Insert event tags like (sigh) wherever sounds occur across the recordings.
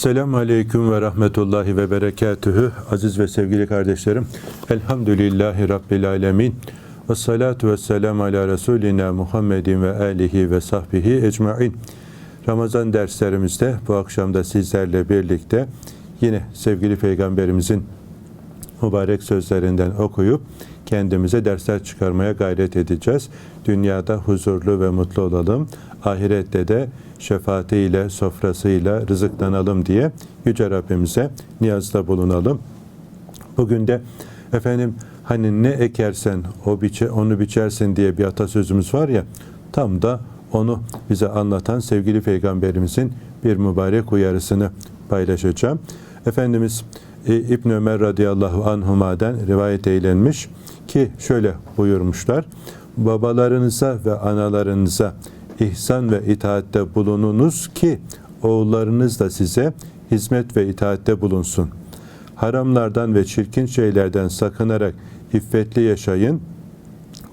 Selamun Aleyküm ve Rahmetullahi ve Berekatühü. Aziz ve sevgili kardeşlerim, Elhamdülillahi Rabbil Alemin. Ve salatu ve selamu ala Resulina Muhammedin ve alihi ve sahbihi ecmain. Ramazan derslerimizde bu akşam da sizlerle birlikte yine sevgili Peygamberimizin mübarek sözlerinden okuyup kendimize dersler çıkarmaya gayret edeceğiz. Dünyada huzurlu ve mutlu olalım. Ahirette de şefaatiyle, sofrasıyla rızıklanalım diye Yüce Rabbimize niyazda bulunalım. Bugün de efendim hani ne ekersen o biçe, onu biçersin diye bir atasözümüz var ya tam da onu bize anlatan sevgili peygamberimizin bir mübarek uyarısını paylaşacağım. Efendimiz e, İbn Ömer radıyallahu anhuma'dan rivayet eylenmiş ki şöyle buyurmuşlar. Babalarınıza ve analarınıza ihsan ve itaatte bulununuz ki oğullarınız da size hizmet ve itaatte bulunsun. Haramlardan ve çirkin şeylerden sakınarak iffetli yaşayın.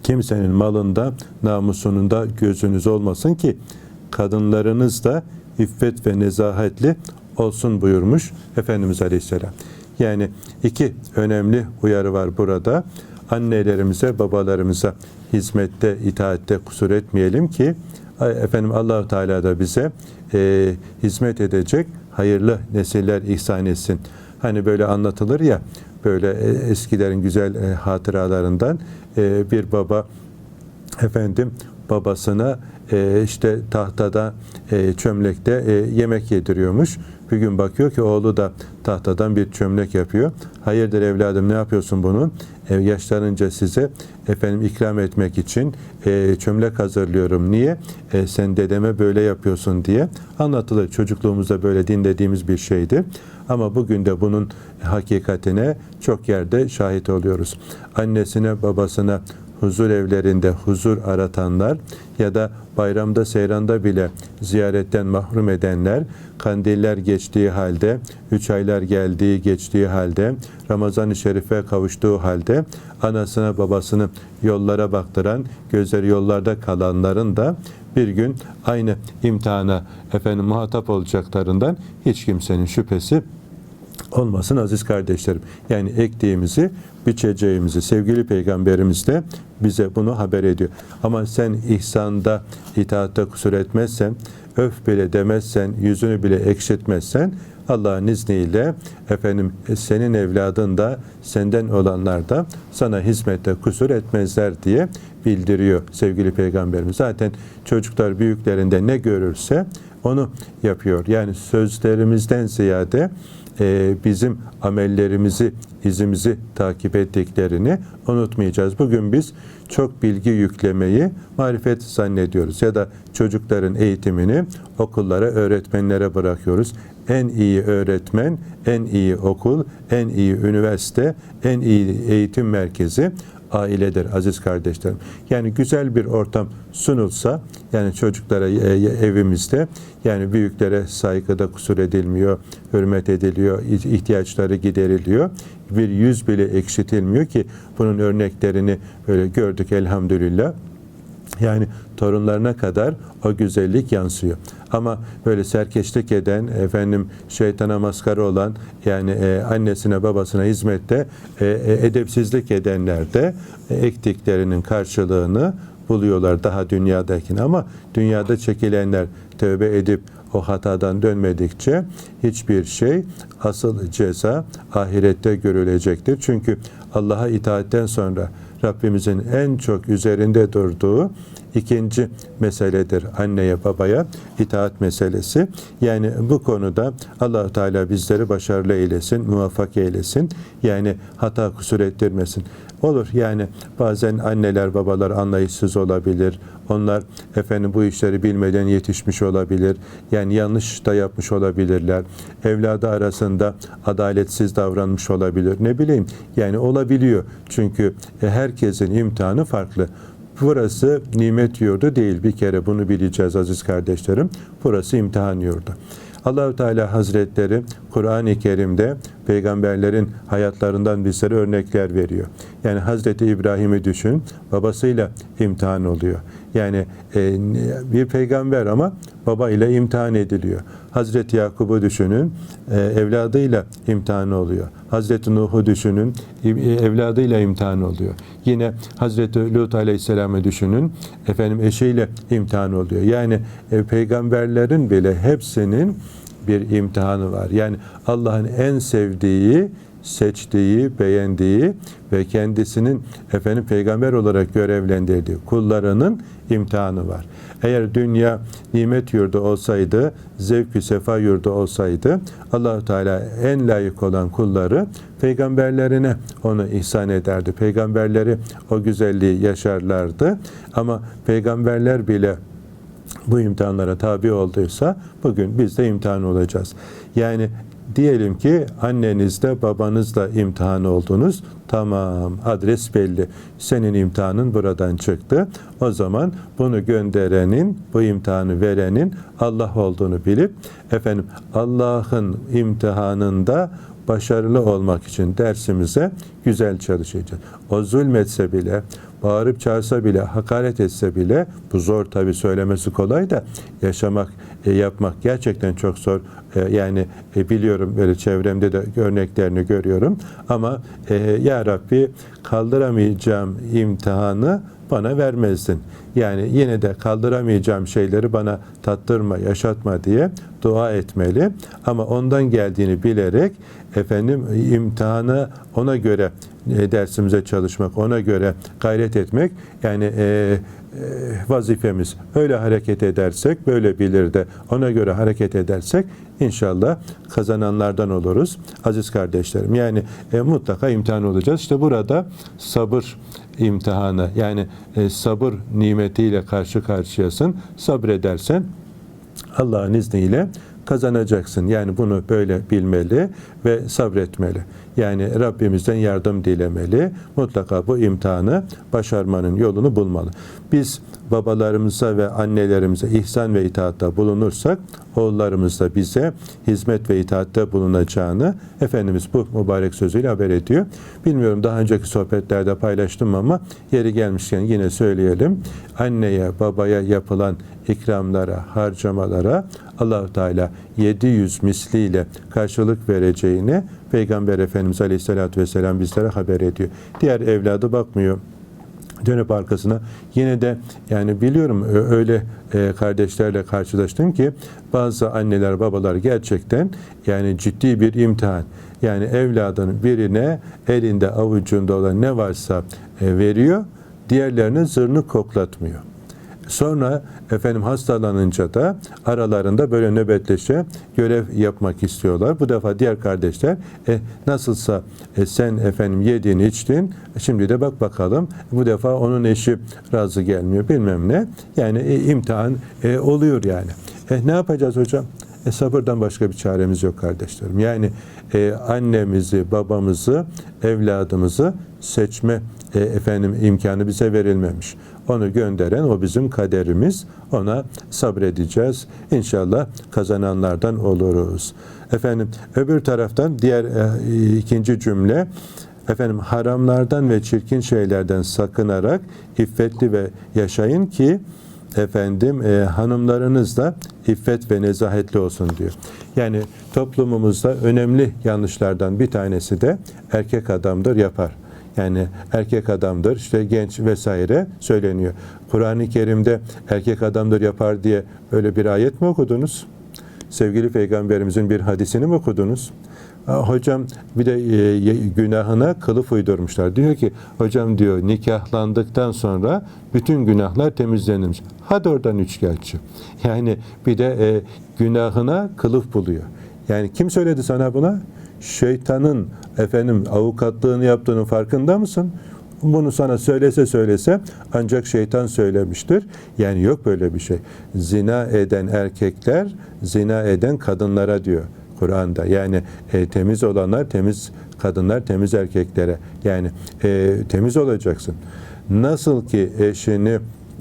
Kimsenin malında, namusununda gözünüz olmasın ki kadınlarınız da iffet ve nezahetli olsun buyurmuş Efendimiz Aleyhisselam. Yani iki önemli uyarı var burada. Annelerimize, babalarımıza hizmette, itaatte kusur etmeyelim ki efendim Allahu Teala da bize e, hizmet edecek hayırlı nesiller ihsan etsin. Hani böyle anlatılır ya böyle e, eskilerin güzel e, hatıralarından e, bir baba efendim babasına e, işte tahtada e, çömlekte e, yemek yediriyormuş. Bir gün bakıyor ki oğlu da tahtadan bir çömlek yapıyor. Hayırdır evladım ne yapıyorsun bunu? E, yaşlanınca size efendim ikram etmek için e, çömlek hazırlıyorum. Niye? E, sen dedeme böyle yapıyorsun diye anlatılır. Çocukluğumuzda böyle dinlediğimiz bir şeydi. Ama bugün de bunun hakikatine çok yerde şahit oluyoruz. Annesine, babasına huzur evlerinde huzur aratanlar ya da bayramda seyranda bile ziyaretten mahrum edenler, kandiller geçtiği halde, üç aylar geldiği geçtiği halde, Ramazan-ı Şerif'e kavuştuğu halde, anasına babasını yollara baktıran, gözleri yollarda kalanların da bir gün aynı imtihana efendim muhatap olacaklarından hiç kimsenin şüphesi olmasın aziz kardeşlerim. Yani ektiğimizi, biçeceğimizi sevgili peygamberimiz de bize bunu haber ediyor. Ama sen ihsanda, itaatte kusur etmezsen, öf bile demezsen, yüzünü bile ekşitmezsen Allah'ın izniyle efendim senin evladın da senden olanlar da sana hizmette kusur etmezler diye bildiriyor sevgili peygamberimiz. Zaten çocuklar büyüklerinde ne görürse onu yapıyor. Yani sözlerimizden ziyade e, bizim amellerimizi, izimizi takip ettiklerini unutmayacağız. Bugün biz çok bilgi yüklemeyi marifet zannediyoruz ya da çocukların eğitimini okullara, öğretmenlere bırakıyoruz. En iyi öğretmen, en iyi okul, en iyi üniversite, en iyi eğitim merkezi ailedir aziz kardeşlerim. Yani güzel bir ortam sunulsa yani çocuklara e, evimizde yani büyüklere saygıda kusur edilmiyor, hürmet ediliyor, ihtiyaçları gideriliyor. Bir yüz bile eksiltilmiyor ki bunun örneklerini böyle gördük elhamdülillah. Yani torunlarına kadar o güzellik yansıyor. Ama böyle serkeşlik eden, efendim şeytana maskara olan, yani e, annesine babasına hizmette e, e, edepsizlik edenler de e, ektiklerinin karşılığını buluyorlar daha dünyadakini. Ama dünyada çekilenler tövbe edip o hatadan dönmedikçe hiçbir şey asıl ceza ahirette görülecektir. Çünkü Allah'a itaatten sonra Rabbimizin en çok üzerinde durduğu ikinci meseledir anneye babaya itaat meselesi. Yani bu konuda allah Teala bizleri başarılı eylesin, muvaffak eylesin. Yani hata kusur ettirmesin. Olur yani bazen anneler babalar anlayışsız olabilir. Onlar efendim bu işleri bilmeden yetişmiş olabilir. Yani yanlış da yapmış olabilirler. Evladı arasında adaletsiz davranmış olabilir. Ne bileyim yani olabiliyor. Çünkü herkesin imtihanı farklı. Burası nimet yurdu değil. Bir kere bunu bileceğiz aziz kardeşlerim. Burası imtihan yurdu. Allahü Teala Hazretleri Kur'an-ı Kerim'de peygamberlerin hayatlarından bizlere örnekler veriyor. Yani Hazreti İbrahim'i düşün, babasıyla imtihan oluyor. Yani e, bir peygamber ama baba ile imtihan ediliyor. Hazreti Yakub'u düşünün, e, evladıyla imtihan oluyor. Hazreti Nuh'u düşünün, e, evladıyla imtihan oluyor. Yine Hazreti Lut Aleyhisselam'ı düşünün, efendim eşiyle imtihan oluyor. Yani e, peygamberlerin bile hepsinin bir imtihanı var. Yani Allah'ın en sevdiği, seçtiği, beğendiği ve kendisinin efendim peygamber olarak görevlendirdiği kullarının imtihanı var. Eğer dünya nimet yurdu olsaydı, zevk-ü sefa yurdu olsaydı Allahu Teala en layık olan kulları peygamberlerine onu ihsan ederdi. Peygamberleri o güzelliği yaşarlardı. Ama peygamberler bile bu imtihanlara tabi olduysa bugün biz de imtihan olacağız. Yani diyelim ki annenizle babanızla imtihan oldunuz. Tamam adres belli. Senin imtihanın buradan çıktı. O zaman bunu gönderenin, bu imtihanı verenin Allah olduğunu bilip efendim Allah'ın imtihanında başarılı olmak için dersimize güzel çalışacağız. O zulmetse bile, bağırıp çağırsa bile, hakaret etse bile, bu zor tabi söylemesi kolay da yaşamak, e, yapmak gerçekten çok zor. E, yani e, biliyorum böyle çevremde de örneklerini görüyorum. Ama Ya Rabbi kaldıramayacağım imtihanı bana vermezdin. Yani yine de kaldıramayacağım şeyleri bana tattırma, yaşatma diye dua etmeli. Ama ondan geldiğini bilerek efendim imtihanı ona göre dersimize çalışmak, ona göre gayret etmek yani e, e, vazifemiz. Öyle hareket edersek, böyle bilir de ona göre hareket edersek inşallah kazananlardan oluruz. Aziz kardeşlerim yani e, mutlaka imtihan olacağız. İşte burada sabır imtihanı yani e, sabır nimetiyle karşı karşıyasın. Sabredersen Allah'ın izniyle kazanacaksın. Yani bunu böyle bilmeli ve sabretmeli. Yani Rabbimizden yardım dilemeli. Mutlaka bu imtihanı başarmanın yolunu bulmalı. Biz babalarımıza ve annelerimize ihsan ve itaatta bulunursak oğullarımız da bize hizmet ve itaatte bulunacağını Efendimiz bu mübarek sözüyle haber ediyor. Bilmiyorum daha önceki sohbetlerde paylaştım ama yeri gelmişken yine söyleyelim. Anneye, babaya yapılan ikramlara, harcamalara Allahu Teala 700 misliyle karşılık vereceğini Peygamber Efendimiz Aleyhisselatü Vesselam bizlere haber ediyor. Diğer evladı bakmıyor dönüp arkasına yine de yani biliyorum öyle e, kardeşlerle karşılaştım ki bazı anneler babalar gerçekten yani ciddi bir imtihan yani evladının birine elinde avucunda olan ne varsa e, veriyor diğerlerine zırnı koklatmıyor. Sonra efendim hastalanınca da aralarında böyle nöbetleşe görev yapmak istiyorlar. Bu defa diğer kardeşler e, nasılsa e, sen efendim yedin içtin şimdi de bak bakalım bu defa onun eşi razı gelmiyor bilmem ne. Yani e, imtihan e, oluyor yani. E, ne yapacağız hocam? E, sabırdan başka bir çaremiz yok kardeşlerim. Yani e, annemizi, babamızı, evladımızı seçme e, efendim imkanı bize verilmemiş. Onu gönderen o bizim kaderimiz. Ona sabredeceğiz. İnşallah kazananlardan oluruz. Efendim öbür taraftan diğer e, ikinci cümle efendim haramlardan ve çirkin şeylerden sakınarak iffetli ve yaşayın ki efendim e, hanımlarınız da iffet ve nezahetli olsun diyor. Yani toplumumuzda önemli yanlışlardan bir tanesi de erkek adamdır yapar. Yani erkek adamdır, işte genç vesaire söyleniyor. Kur'an-ı Kerim'de erkek adamdır yapar diye böyle bir ayet mi okudunuz? Sevgili Peygamberimizin bir hadisini mi okudunuz? Hocam bir de e, günahına kılıf uydurmuşlar. Diyor ki hocam diyor nikahlandıktan sonra bütün günahlar temizlenmiş. Hadi oradan üçkağıtçı. Yani bir de e, günahına kılıf buluyor. Yani kim söyledi sana buna? Şeytanın efendim avukatlığını yaptığının farkında mısın? Bunu sana söylese söylese ancak şeytan söylemiştir. Yani yok böyle bir şey. Zina eden erkekler zina eden kadınlara diyor. Kur'an'da. Yani e, temiz olanlar temiz kadınlar temiz erkeklere. Yani e, temiz olacaksın. Nasıl ki eşini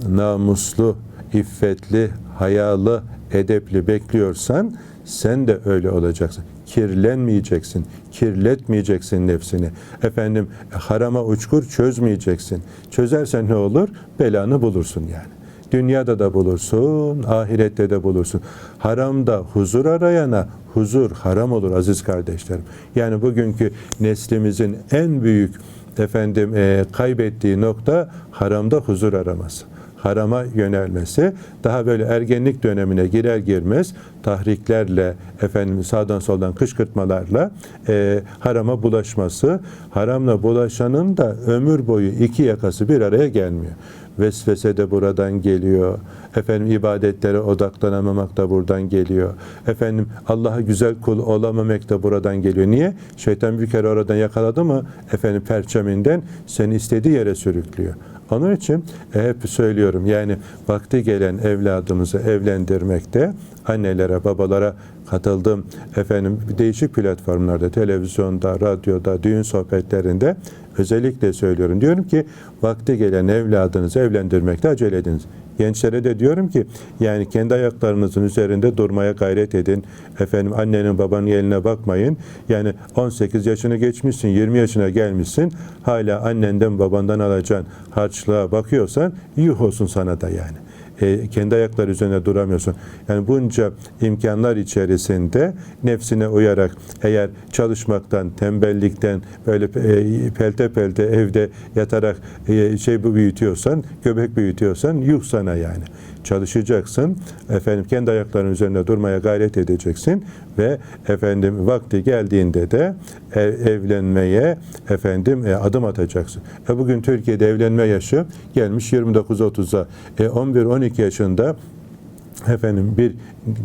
namuslu, iffetli, hayalı, edepli bekliyorsan sen de öyle olacaksın. Kirlenmeyeceksin, kirletmeyeceksin nefsini. Efendim harama uçkur çözmeyeceksin. Çözersen ne olur? Belanı bulursun yani. Dünyada da bulursun, ahirette de bulursun. Haramda huzur arayana huzur haram olur aziz kardeşlerim. Yani bugünkü neslimizin en büyük efendim e, kaybettiği nokta haramda huzur araması harama yönelmesi, daha böyle ergenlik dönemine girer girmez tahriklerle, efendim sağdan soldan kışkırtmalarla e, harama bulaşması, haramla bulaşanın da ömür boyu iki yakası bir araya gelmiyor. Vesvese de buradan geliyor. Efendim ibadetlere odaklanamamak da buradan geliyor. Efendim Allah'a güzel kul olamamak da buradan geliyor. Niye? Şeytan bir kere oradan yakaladı mı efendim perçeminden seni istediği yere sürüklüyor. Onun için e, hep söylüyorum yani vakti gelen evladımızı evlendirmekte annelere, babalara katıldığım efendim değişik platformlarda, televizyonda, radyoda, düğün sohbetlerinde özellikle söylüyorum. Diyorum ki vakti gelen evladınızı evlendirmekte acele ediniz. Gençlere de diyorum ki yani kendi ayaklarınızın üzerinde durmaya gayret edin. Efendim annenin babanın eline bakmayın. Yani 18 yaşını geçmişsin, 20 yaşına gelmişsin. Hala annenden babandan alacağın harçlığa bakıyorsan yuh olsun sana da yani e, kendi ayakları üzerine duramıyorsun. Yani bunca imkanlar içerisinde nefsine uyarak eğer çalışmaktan, tembellikten böyle e, pelte pelte evde yatarak e, şey büyütüyorsan, göbek büyütüyorsan yuh sana yani. Çalışacaksın. Efendim kendi ayaklarının üzerine durmaya gayret edeceksin ve efendim vakti geldiğinde de ev, evlenmeye efendim e, adım atacaksın. E, bugün Türkiye'de evlenme yaşı gelmiş 29-30'a. E, 11-12 yaşında efendim bir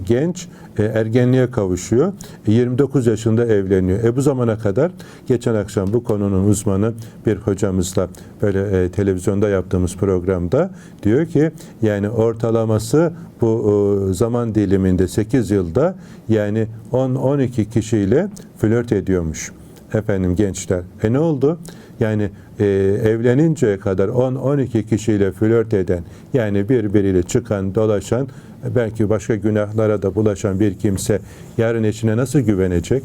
genç e, ergenliğe kavuşuyor. E, 29 yaşında evleniyor. E bu zamana kadar geçen akşam bu konunun uzmanı bir hocamızla böyle e, televizyonda yaptığımız programda diyor ki yani ortalaması bu e, zaman diliminde 8 yılda yani 10-12 kişiyle flört ediyormuş efendim gençler. E ne oldu? Yani e, evleninceye kadar 10-12 kişiyle flört eden yani birbiriyle çıkan, dolaşan belki başka günahlara da bulaşan bir kimse yarın eşine nasıl güvenecek?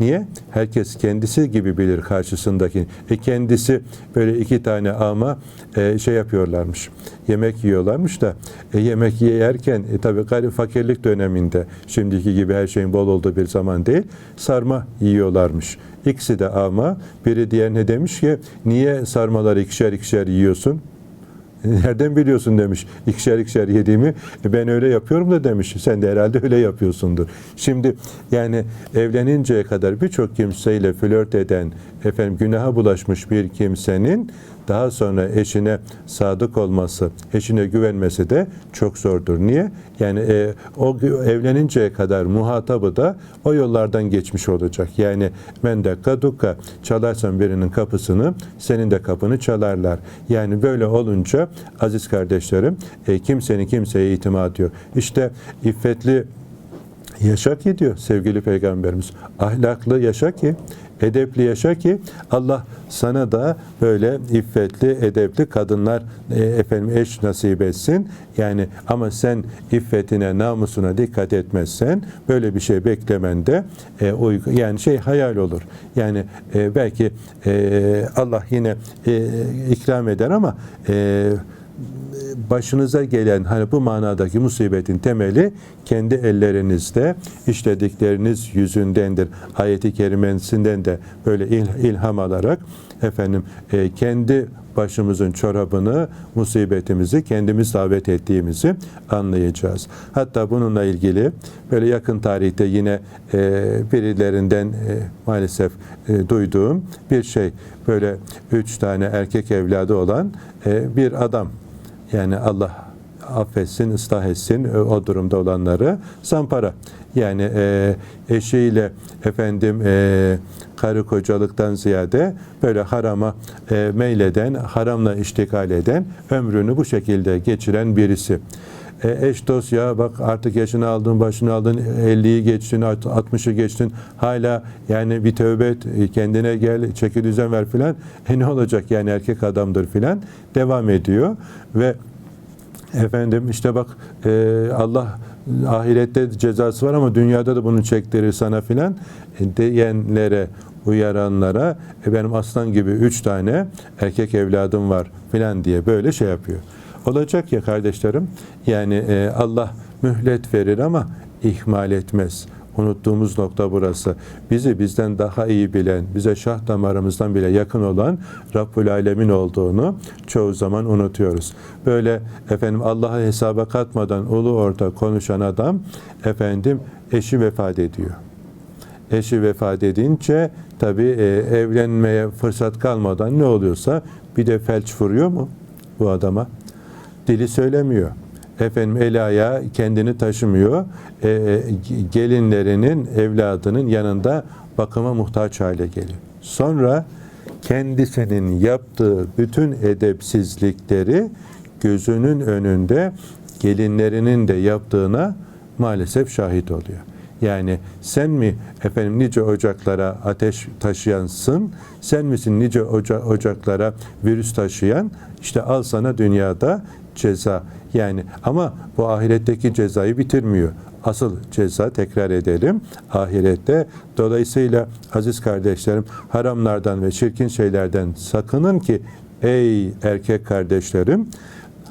Niye? Herkes kendisi gibi bilir karşısındaki. E kendisi böyle iki tane ama e, şey yapıyorlarmış. Yemek yiyorlarmış da e, yemek yerken e, tabii gayri fakirlik döneminde şimdiki gibi her şeyin bol olduğu bir zaman değil. Sarma yiyorlarmış. İkisi de ama biri diğerine demiş ki niye sarmaları ikişer ikişer yiyorsun? (laughs) Nereden biliyorsun demiş ikişer ikişer yediğimi. E ben öyle yapıyorum da demiş. Sen de herhalde öyle yapıyorsundur. Şimdi yani evleninceye kadar birçok kimseyle flört eden, efendim günaha bulaşmış bir kimsenin daha sonra eşine sadık olması, eşine güvenmesi de çok zordur. Niye? Yani e, o evleninceye kadar muhatabı da o yollardan geçmiş olacak. Yani men dakika dukka çalarsan birinin kapısını senin de kapını çalarlar. Yani böyle olunca aziz kardeşlerim e, kimsenin kimseye itimat yok. İşte iffetli yaşa ki diyor sevgili peygamberimiz. Ahlaklı yaşa ki, edepli yaşa ki Allah sana da böyle iffetli, edepli kadınlar e, efendim eş nasip etsin. Yani ama sen iffetine, namusuna dikkat etmezsen böyle bir şey beklemende e, uygu, yani şey hayal olur. Yani e, belki e, Allah yine e, ikram eder ama e, başınıza gelen hani bu manadaki musibetin temeli kendi ellerinizde işledikleriniz yüzündendir. Ayeti kerimesinden de böyle il, ilham alarak efendim e, kendi başımızın çorabını, musibetimizi kendimiz davet ettiğimizi anlayacağız. Hatta bununla ilgili böyle yakın tarihte yine e, birilerinden e, maalesef e, duyduğum bir şey. Böyle üç tane erkek evladı olan e, bir adam yani Allah affetsin, ıslah etsin e, o durumda olanları zampara. Yani e, eşiyle efendim e, karı kocalıktan ziyade böyle harama e, meyleden, haramla iştikal eden, ömrünü bu şekilde geçiren birisi. E, eş dost ya bak artık yaşını aldın, başını aldın, 50'yi geçtin, 60'ı geçtin. Hala yani bir tövbe et, e, kendine gel, çeki düzen ver filan. E ne olacak yani erkek adamdır filan. Devam ediyor ve efendim işte bak e, Allah ahirette cezası var ama dünyada da bunu çektirir sana filan e, diyenlere uyaranlara e, benim aslan gibi üç tane erkek evladım var filan diye böyle şey yapıyor. Olacak ya kardeşlerim. Yani e, Allah mühlet verir ama ihmal etmez. Unuttuğumuz nokta burası. Bizi bizden daha iyi bilen, bize şah damarımızdan bile yakın olan Rabbül Alemin olduğunu çoğu zaman unutuyoruz. Böyle efendim Allah'a hesaba katmadan ulu orta konuşan adam efendim eşi vefat ediyor. Eşi vefat edince tabii e, evlenmeye fırsat kalmadan ne oluyorsa bir de felç vuruyor mu bu adama? Dili söylemiyor. Efendim eli ayağı kendini taşımıyor. E, e, gelinlerinin, evladının yanında bakıma muhtaç hale geliyor. Sonra kendisinin yaptığı bütün edepsizlikleri gözünün önünde gelinlerinin de yaptığına maalesef şahit oluyor. Yani sen mi efendim nice ocaklara ateş taşıyansın, sen misin nice oca- ocaklara virüs taşıyan? İşte al sana dünyada ceza. Yani ama bu ahiretteki cezayı bitirmiyor. Asıl ceza tekrar edelim ahirette. Dolayısıyla aziz kardeşlerim haramlardan ve çirkin şeylerden sakının ki ey erkek kardeşlerim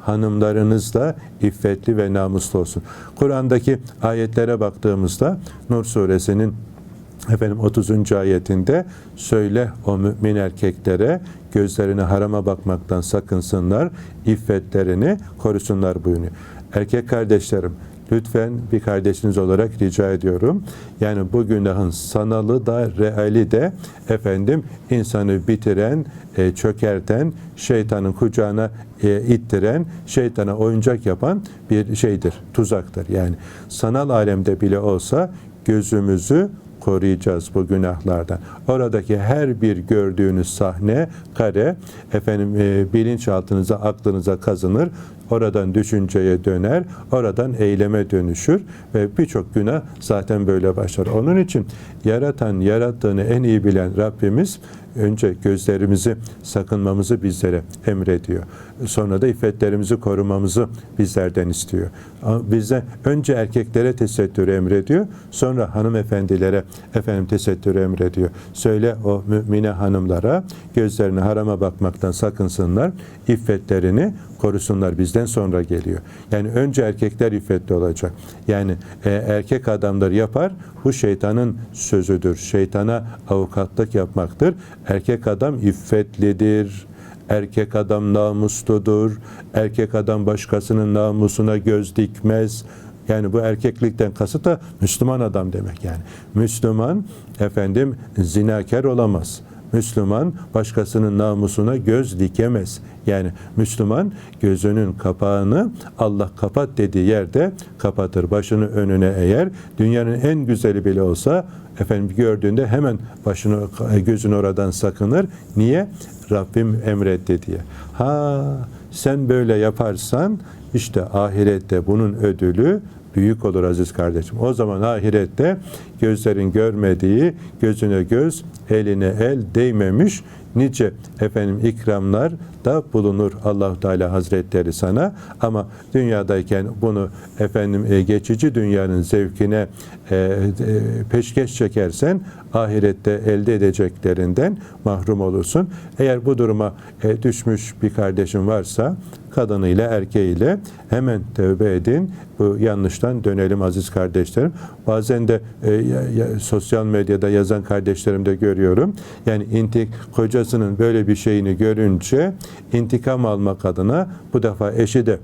hanımlarınız da iffetli ve namuslu olsun. Kur'an'daki ayetlere baktığımızda Nur suresinin efendim 30. ayetinde söyle o mümin erkeklere gözlerine harama bakmaktan sakınsınlar, iffetlerini korusunlar buyuruyor. Erkek kardeşlerim lütfen bir kardeşiniz olarak rica ediyorum. Yani bu günahın sanalı da reali de efendim insanı bitiren, e, çökerten, şeytanın kucağına e, ittiren, şeytana oyuncak yapan bir şeydir, tuzaktır. Yani sanal alemde bile olsa gözümüzü koruyacağız bu günahlardan. Oradaki her bir gördüğünüz sahne, kare, efendim e, bilinçaltınıza, aklınıza kazınır. Oradan düşünceye döner, oradan eyleme dönüşür ve birçok günah zaten böyle başlar. Onun için yaratan, yarattığını en iyi bilen Rabbimiz önce gözlerimizi sakınmamızı bizlere emrediyor. Sonra da iffetlerimizi korumamızı bizlerden istiyor. Bize önce erkeklere tesettürü emrediyor. Sonra hanımefendilere efendim tesettürü emrediyor. Söyle o mümine hanımlara gözlerine harama bakmaktan sakınsınlar. iffetlerini korusunlar bizden sonra geliyor. Yani önce erkekler iffetli olacak. Yani e, erkek adamlar yapar bu şeytanın sözüdür. Şeytana avukatlık yapmaktır. Erkek adam iffetlidir. Erkek adam namusludur. Erkek adam başkasının namusuna göz dikmez. Yani bu erkeklikten kasıt da Müslüman adam demek yani. Müslüman efendim zinakar olamaz. Müslüman başkasının namusuna göz dikemez. Yani Müslüman gözünün kapağını Allah kapat dediği yerde kapatır. Başını önüne eğer dünyanın en güzeli bile olsa efendim gördüğünde hemen başını gözünü oradan sakınır. Niye? Rabbim emretti diye. Ha sen böyle yaparsan işte ahirette bunun ödülü büyük olur aziz kardeşim. O zaman ahirette gözlerin görmediği, gözüne göz, eline el değmemiş nice efendim ikramlar da bulunur Allah Teala Hazretleri sana ama dünyadayken bunu efendim e, geçici dünyanın zevkine e, e, peşkeş çekersen ahirette elde edeceklerinden mahrum olursun. Eğer bu duruma düşmüş bir kardeşin varsa kadınıyla erkeğiyle hemen tövbe edin. Bu yanlıştan dönelim aziz kardeşlerim. Bazen de e, ya- ya- sosyal medyada yazan kardeşlerim de görüyorum. Yani intik kocasının böyle bir şeyini görünce intikam almak adına bu defa eşi de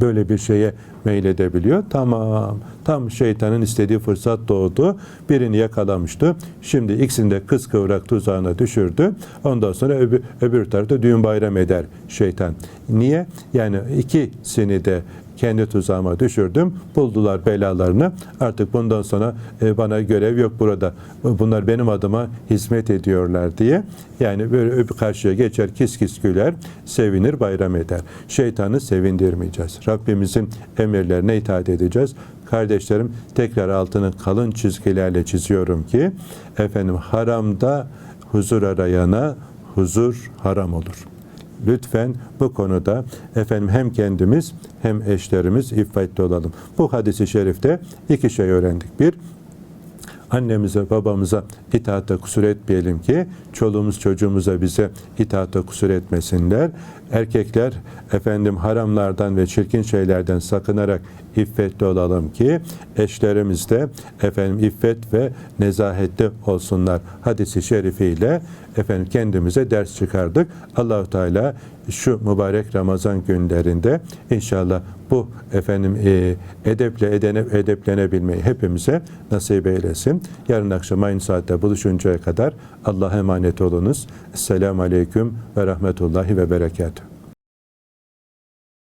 böyle bir şeye meyledebiliyor. Tamam. Tam şeytanın istediği fırsat doğdu. Birini yakalamıştı. Şimdi ikisini de kız kıvrak tuzağına düşürdü. Ondan sonra öbür, öbür tarafta düğün bayram eder şeytan. Niye? Yani ikisini de kendi tuzağıma düşürdüm. Buldular belalarını. Artık bundan sonra e, bana görev yok burada. Bunlar benim adıma hizmet ediyorlar diye. Yani böyle öbür karşıya geçer, kis kis güler, sevinir, bayram eder. Şeytanı sevindirmeyeceğiz. Rabbimizin emirlerine itaat edeceğiz. Kardeşlerim tekrar altını kalın çizgilerle çiziyorum ki efendim haramda huzur arayana huzur haram olur. Lütfen bu konuda efendim hem kendimiz hem eşlerimiz iffetli olalım. Bu hadisi şerifte iki şey öğrendik. Bir, annemize, babamıza itaatte kusur etmeyelim ki çoluğumuz çocuğumuza bize itaatte kusur etmesinler. Erkekler efendim haramlardan ve çirkin şeylerden sakınarak iffetli olalım ki eşlerimiz de efendim iffet ve nezahetli olsunlar. Hadisi şerifiyle efendim kendimize ders çıkardık. Allahu Teala şu mübarek Ramazan günlerinde inşallah bu efendim e, edeple edene, edeplenebilmeyi hepimize nasip eylesin. Yarın akşam aynı saatte buluşuncaya kadar Allah'a emanet olunuz. Esselamu Aleyküm ve Rahmetullahi ve Berekatuhu.